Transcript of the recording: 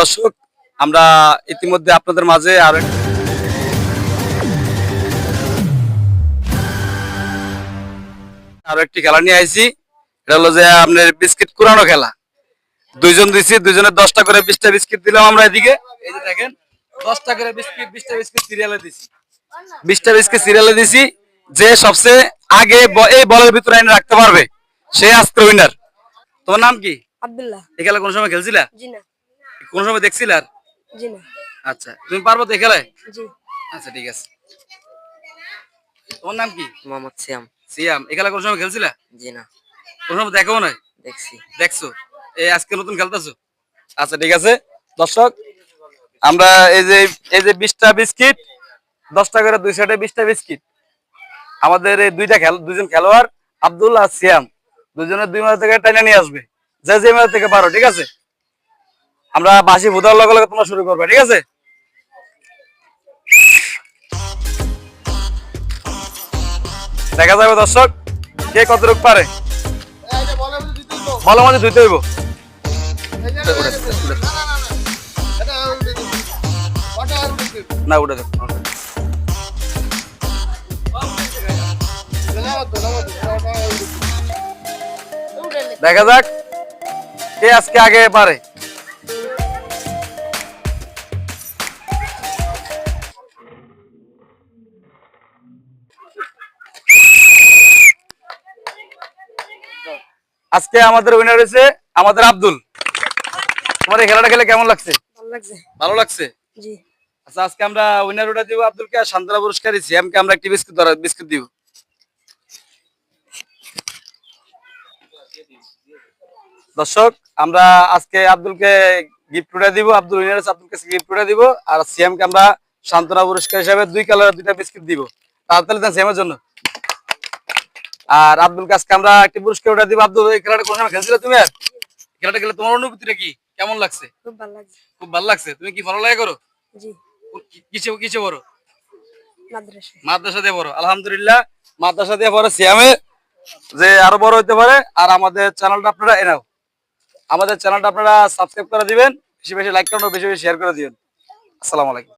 দর্শক আমরা ইতিমধ্যে আপনাদের মাঝে আরও আরও একটি খেলা নিয়ে আইছি। এটা হলো যে আপনার বিস্কিট কুড়ানো খেলা। দুইজন দিছি দুইজনের দশটা করে বিশটা বিস্কিট দিলাম আমরা এদিকে। এই যে দেখেন দশটা করে বিস্কিট বিশটা বিস্কিট সিরিয়ালে দিছি। বিশটা বিস্কিট সিরিয়ালে দিছি যে সবচেয়ে আগে এই বলের ভিতরে আইনে রাখতে পারবে সে আজকে উইনার তোমার নাম কি? আব্দুল্লাহ। এই খেলা কোন সময় খেলছিলা? জি না কোন সময় দেখছিলে আর? জি না। আচ্ছা তুমি পারব তো খেলায় জি। আচ্ছা ঠিক আছে। তোমার নাম কি? মোহাম্মদ সিয়াম। সিয়াম এই খেলা কোন সময় খেলছিলা? জি না। কোন সময় দেখো না দেখছি। দেখছ? এই আজকে নতুন খেলতেছো? আচ্ছা ঠিক আছে। দর্শক আমরা এই যে এই যে বিশটা বিস্কিট দশটা করে দুই সাইডে বিশটা বিস্কিট। আমাদের এই দুইটা খেল দুইজন খেলোয়াড় আব্দুল আর সিয়াম। দুজনের দুই মাথা থেকে টাইনা নিয়ে আসবে। যে যে মাথা থেকে পারো ঠিক আছে? আমরা বাসি ভুদার লগে লগে তোমরা শুরু করবে, ঠিক আছে? দেখা যাবে দর্শক, কে কত রোগ পারে? ভালো মতো ধুইতে হইব। না, উঠে দেখা যাক, কে আজকে আগে পারে। আজকে আমাদের উইনার হয়েছে আমাদের আব্দুল। তোমার এই খেলাটা খেলে কেমন লাগছে? ভালো লাগছে। আচ্ছা আজকে আমরা উইনার ওটা দিব আব্দুলকে আর সান্ত্বনা পুরস্কার সিএমকে আমরা একটি বিস্কুট ধরা বিস্কুট দিব। দর্শক আমরা আজকে আব্দুলকে গিফট ওটা দিব। আব্দুল উইনার আব্দুলকে গিফট ওটা দিব। আর সিএমকে আমরা সান্ত্বনা পুরস্কার হিসাবে দুই কালার দুইটা বিস্কুট দিব। তাড়াতাড়ি সিএমের জন্য। আর আব্দুল কাছকে আমরা একটি পুরস্কার ওটা দিব। আব্দুল এই খেলাটা কোন খেলছিলে তুমি? আর খেলাটা খেলে তোমার অনুভূতিটা কি? কেমন লাগছে? খুব ভালো লাগছে। খুব ভালো লাগছে? তুমি কি ভালো লাগে করো? জি। কিসে কিসে বড় মাদ্রাসা। মাদ্রাসা দিয়ে বড় আলহামদুলিল্লাহ মাদ্রাসা দিয়ে বড় সিয়ামে যে আরও বড় হতে পারে। আর আমাদের চ্যানেলটা আপনারা এনাও আমাদের চ্যানেলটা আপনারা সাবস্ক্রাইব করে দিবেন বেশি বেশি লাইক করুন বেশি বেশি শেয়ার করে দিবেন। আসসালামু আলাইকুম।